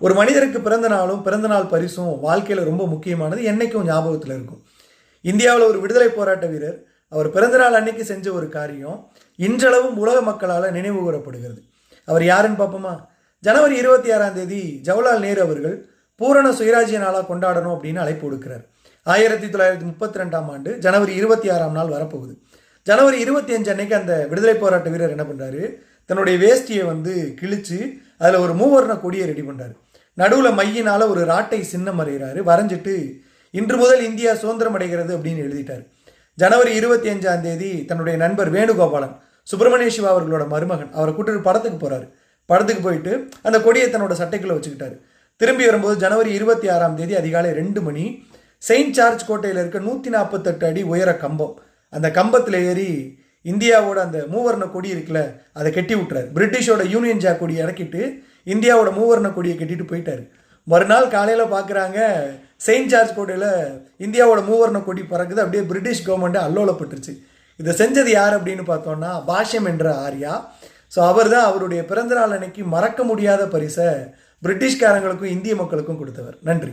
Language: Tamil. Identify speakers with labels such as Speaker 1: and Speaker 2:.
Speaker 1: ஒரு மனிதருக்கு பிறந்த நாளும் பிறந்தநாள் பரிசும் வாழ்க்கையில் ரொம்ப முக்கியமானது என்றைக்கும் ஞாபகத்தில் இருக்கும். இந்தியாவில் ஒரு விடுதலை போராட்ட வீரர் அவர் பிறந்தநாள் அன்னைக்கு செஞ்ச ஒரு காரியம் இன்றளவும் உலக மக்களால் நினைவு கூறப்படுகிறது. அவர் யாருன்னு பார்ப்போமா? ஜனவரி இருபத்தி ஆறாம் தேதி ஜவஹர்லால் நேரு அவர்கள் பூரண சுயராஜ்ய நாளாக கொண்டாடணும் அப்படின்னு அழைப்பு கொடுக்கிறார் ஆயிரத்தி தொள்ளாயிரத்தி முப்பத்தி ரெண்டாம் ஆண்டு ஜனவரி இருபத்தி ஆறாம் நாள் வரப்போகுது. ஜனவரி இருபத்தி அஞ்சு அன்னைக்கு அந்த விடுதலை போராட்ட வீரர் என்ன பண்ணுறாரு தன்னுடைய வேஷ்டியை வந்து கிழிச்சு அதில் ஒரு மூவர்ண கொடியை ரெடி பண்ணுறாரு நடுவில் மையினால் ஒரு ராட்டை சின்னம் வரைகிறாரு வரைஞ்சிட்டு இன்று முதல் இந்தியா சுதந்திரம் அடைகிறது அப்படின்னு எழுதிட்டார். ஜனவரி இருபத்தி அஞ்சாம் தேதி தன்னுடைய நண்பர் வேணுகோபாலன் சுப்பிரமணிய சிவா அவர்களோட மருமகன் அவரை கூட்டிட்டு படத்துக்கு போகிறாரு படத்துக்கு போயிட்டு அந்த கொடியை தன்னோட சட்டைக்குள்ளே வச்சுக்கிட்டாரு. திரும்பி வரும்போது ஜனவரி இருபத்தி ஆறாம் தேதி அதிகாலை ரெண்டு மணி செயின்ட் சார்ஜ் கோட்டையில் இருக்க நூற்றி நாற்பத்தெட்டு அடி உயர கம்பம். அந்த கம்பத்தில் ஏறி இந்தியாவோட அந்த மூவர்ண கொடி இருக்குல்ல அதை கட்டி விட்டுறாரு. பிரிட்டிஷோட யூனியன் ஜாக் கொடி இறக்கிட்டு இந்தியாவோட மூவர்ண கொடியை கட்டிட்டு போயிட்டாரு. மறுநாள் காலையில் பார்க்குறாங்க செயின்ட் ஜார்ஜ் கோட்டையில் இந்தியாவோட மூவர்ண கொடி பறக்குது அப்படியே பிரிட்டிஷ் கவர்மெண்ட்டை அல்லோலப்பட்டுருச்சு. இதை செஞ்சது யார் அப்படின்னு பார்த்தோன்னா பாஷ்யம் என்ற ஆர்யா. ஸோ அவர் தான் அவருடைய பிறந்தநாள் அன்னைக்கு மறக்க முடியாத பரிசை பிரிட்டிஷ்காரங்களுக்கும் இந்திய மக்களுக்கும் கொடுத்தவர். நன்றி.